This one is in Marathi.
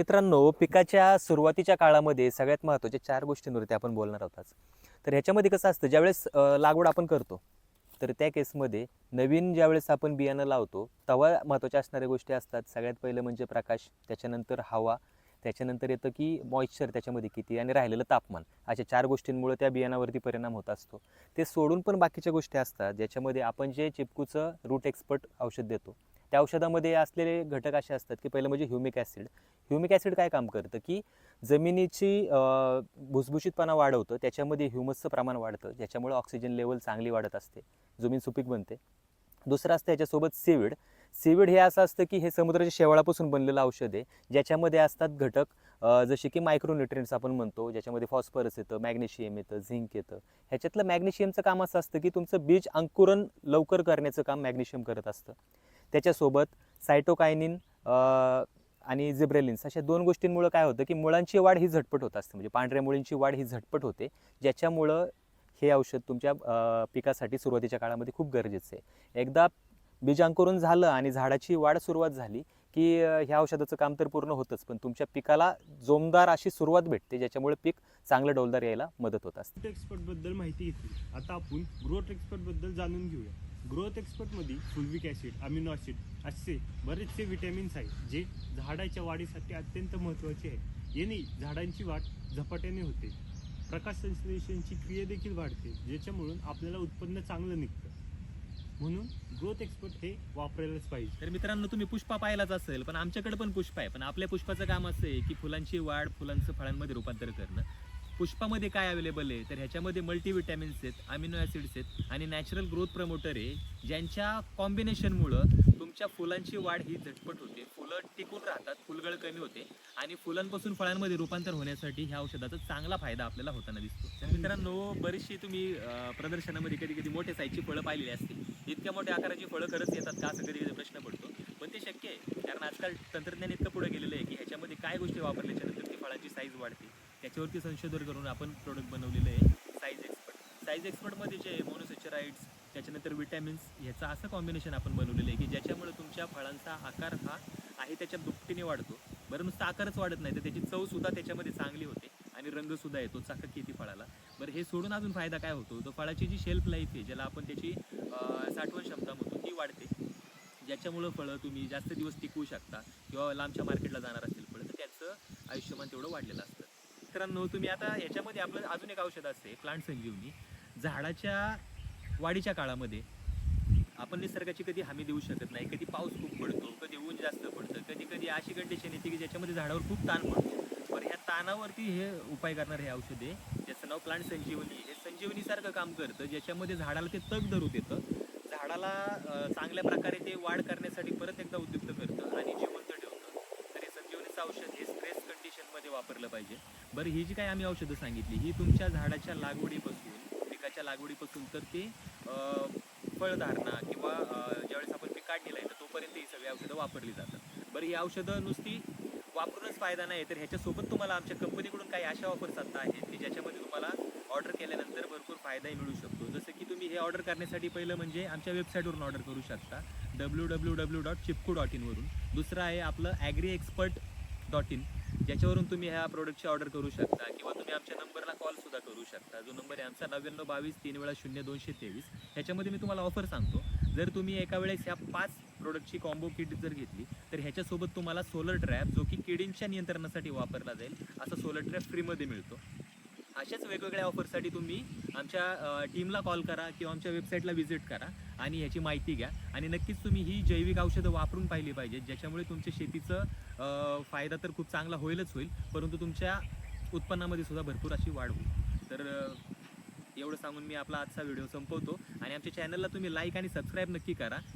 मित्रांनो पिकाच्या सुरुवातीच्या काळामध्ये सगळ्यात महत्त्वाच्या चार गोष्टींवरती आपण बोलणार आहोत आज. तर ह्याच्यामध्ये कसं असतं ज्यावेळेस लागवड आपण करतो तर त्या केसमध्ये नवीन ज्यावेळेस आपण बियाणं लावतो तेव्हा महत्त्वाच्या असणाऱ्या गोष्टी असतात. सगळ्यात पहिलं म्हणजे प्रकाश त्याच्यानंतर हवा त्याच्यानंतर येतं की मॉइश्चर त्याच्यामध्ये किती आणि राहिलेलं तापमान. अशा चार गोष्टींमुळे त्या बियाणावरती परिणाम होत असतो. ते सोडून पण बाकीच्या गोष्टी असतात ज्याच्यामध्ये आपण जे चिपकूचं रूट एक्सपर्ट औषध देतो त्या औषधामध्ये असलेले घटक असे असतात की पहिलं म्हणजे ह्युमिक ॲसिड. ह्युमिक ॲसिड काय काम करतं की जमिनीची भुसभुशीतपणा वाढवतं त्याच्यामध्ये ह्युमसचं प्रमाण वाढतं ज्याच्यामुळे ऑक्सिजन लेवल चांगली वाढत असते जमीन सुपीक बनते. दुसरं असतं याच्यासोबत सीविड सीविड हे असं असतं की हे समुद्राच्या शेवाळापासून बनलेलं औषध आहे ज्याच्यामध्ये असतात घटक जसे की मायक्रोन्युट्रियन्ट्स आपण म्हणतो ज्याच्यामध्ये फॉस्फरस येतं मॅग्नेशियम येतं झिंक येतं. ह्याच्यातलं मॅग्नेशियमचं काम असं असतं की तुमचं बीज अंकुरण लवकर करण्याचं काम मॅग्नेशियम करत असतं. त्याच्यासोबत सायटोकायनिन आणि झिब्रेलिन्स अशा दोन गोष्टींमुळं काय होतं की मुळांची वाढ ही झटपट होत असते. म्हणजे पांढऱ्या मुळींची वाढ ही झटपट होते ज्याच्यामुळं हे औषध तुमच्या पिकासाठी सुरुवातीच्या काळामध्ये खूप गरजेचं आहे. एकदा बीजांकुरून झालं आणि झाडाची वाढ सुरुवात झाली की ह्या औषधाचं काम तर पूर्ण होतंच पण तुमच्या पिकाला जोमदार अशी सुरुवात भेटते ज्याच्यामुळे पीक चांगलं डौलदार यायला मदत होत असते. एक्सपर्टबद्दल माहिती घेतली. आता आपण ग्रोथ एक्सपर्टबद्दल जाणून घेऊया. ग्रोथ एक्सपर्टमध्ये फुल्विक ॲसिड अमिनो ॲसिड असे बरेचसे विटॅमिन्स आहेत जे झाडाच्या वाढीसाठी अत्यंत महत्त्वाचे आहेत. याने झाडांची वाढ झपाट्याने होते. प्रकाश संश्लेषणची क्रिया देखील वाढते ज्याच्यामुळून आपल्याला उत्पन्न चांगलं निघतं. म्हणून ग्रोथ एक्सपर्ट हे वापरायलाच पाहिजे. तर मित्रांनो तुम्ही पुष्पा पाहिलाच असेल पण आमच्याकडे पण पुष्प आहे. पण आपल्या पुष्पाचं काम असं आहे की फुलांची वाढ फुलांचं फळांमध्ये रूपांतर करणं. पुष्पामध्ये काय अवेलेबल आहे? तर ह्याच्यामध्ये मल्टीविटॅमिन्स आहेत अमिनो ॲसिड्स आहेत आणि नॅचरल ग्रोथ प्रमोटर आहे ज्यांच्या कॉम्बिनेशनमुळं तुमच्या फुलांची वाढ ही झटपट होते. फुलं टिकून राहतात फुलगळ कमी होते आणि फुलांपासून फळांमध्ये रूपांतर होण्यासाठी ह्या औषधाचा चांगला फायदा आपल्याला होताना दिसतो. मित्रांनो बरीचशी तुम्ही प्रदर्शनामध्ये कधी कधी मोठ्या साईजची फळं पाहिलेली असतील. इतक्या मोठ्या आकाराची फळं खरंच येतात का असं कधी कधी प्रश्न पडतो. पण ते शक्य आहे. कारण आजकाल तंत्रज्ञान इतकं पुढे गेलेलं आहे की ह्याच्यामध्ये काय गोष्टी वापरल्याच्यानंतर ती फळांची साईज वाढते. त्याच्यावरती संशोधन करून आपण प्रोडक्ट बनवलेलं आहे. साईज एक्सपर्ट साईज एक्सपर्टमध्ये जे मोनोसेचराईड्स त्याच्यानंतर विटॅमिन्स ह्याचं असं कॉम्बिनेशन आपण बनवलेलं आहे की ज्याच्यामुळे तुमच्या फळांचा आकार हा आहे त्याच्या दुपटीने वाढतो. बरं नुसतं आकारच वाढत नाही तर त्याची चवसुद्धा त्याच्यामध्ये चांगली होते आणि रंगसुद्धा येतो चाकक येते फळाला. बरं हे सोडून अजून फायदा काय होतो? तर फळाची जी शेल्फ लाईफ आहे ज्याला आपण त्याची साठवण क्षमता म्हणतो ती वाढते. ज्याच्यामुळं फळं तुम्ही जास्त दिवस टिकवू शकता किंवा लांबच्या मार्केटला जाणार असतील फळं तर त्याचं आयुष्यमान तेवढं वाढलेलं असतं. मित्रांनो तुम्ही आता याच्यामध्ये आपलं अजून एक औषध असते प्लांट संजीवनी. झाडाच्या वाढीच्या काळामध्ये आपण निसर्गाची कधी हमी देऊ शकत नाही. कधी पाऊस खूप पडतो कधी ऊन जास्त पडतं कधी कधी अशी कंडिशन येते की ज्याच्यामध्ये झाडावर खूप ताण पडतो. पण ह्या ताणावरती हे उपाय करणार हे औषध आहे. ज्याचं नाव प्लांट संजीवनी. हे संजीवनीसारखं काम करतं ज्याच्यामध्ये झाडाला ते तग धरू देतं. झाडाला चांगल्या प्रकारे ते वाढ करण्यासाठी परत एकदा उद्युक्त करतं आणि जिवंत ठेवतं. तर हे संजीवनीचं औषध हे स्ट्रेस कंडिशनमध्ये वापरलं पाहिजे. बरं ही जी काही आम्ही औषधं सांगितली ही तुमच्या झाडाच्या लागवडीपासून पिकाच्या लागवडीपासून तर ते फळधारणा किंवा ज्यावेळेस आपण पीक काढलेलं आहे तर तोपर्यंत ही सगळी औषधं वापरली जातात. बरं ही औषधं नुसती वापरूनच फायदा नाही तर ह्याच्यासोबत तुम्हाला आमच्या कंपनीकडून काही अशा ऑफर्स आता आहेत की ज्याच्यामध्ये तुम्हाला ऑर्डर केल्यानंतर भरपूर फायदाही मिळू शकतो. जसं की तुम्ही हे ऑर्डर करण्यासाठी पहिलं म्हणजे आमच्या वेबसाईटवरून ऑर्डर करू शकता W W W dot Chipku dot इनवरून दुसरं आहे आपलं ॲग्री एक्सपर्ट डॉट इन ज्याच्यावरून तुम्ही ह्या प्रोडक्टची ऑर्डर करू शकता किंवा तुम्ही आमच्या नंबरला कॉल सुद्धा करू शकता. जो नंबर आहे आमचा नव्याण्णव बावीस तीन वेळा शून्य दोनशे तेवीस. ह्याच्यामध्ये मी तुम्हाला ऑफर सांगतो. जर तुम्ही एका वेळेस ह्या पाच प्रोडक्टची कॉम्बो किट जर घेतली तर ह्याच्यासोबत तुम्हाला सोलर ट्रॅप जो की किडींच्या नियंत्रणासाठी वापरला जाईल असा सोलर ट्रॅप फ्रीमध्ये मिळतो. अशाच वेगवेगळ्या ऑफरसाठी तुम्ही आमच्या टीमला कॉल करा किंवा आमच्या वेबसाईटला व्हिजिट करा आणि ह्याची माहिती घ्या. आणि नक्कीच तुम्ही ही जैविक औषधं वापरून पाहिली पाहिजेत ज्याच्यामुळे तुमच्या शेतीचं फायदा तर खूप चांगला होईलच होईल परंतु तुमच्या उत्पन्नामध्ये सुद्धा भरपूर अशी वाढ होईल. तर एवढं सांगून मी आपला आजचा व्हिडिओ संपवतो. आणि आमच्या चॅनलला तुम्ही लाईक आणि सबस्क्राईब नक्की करा.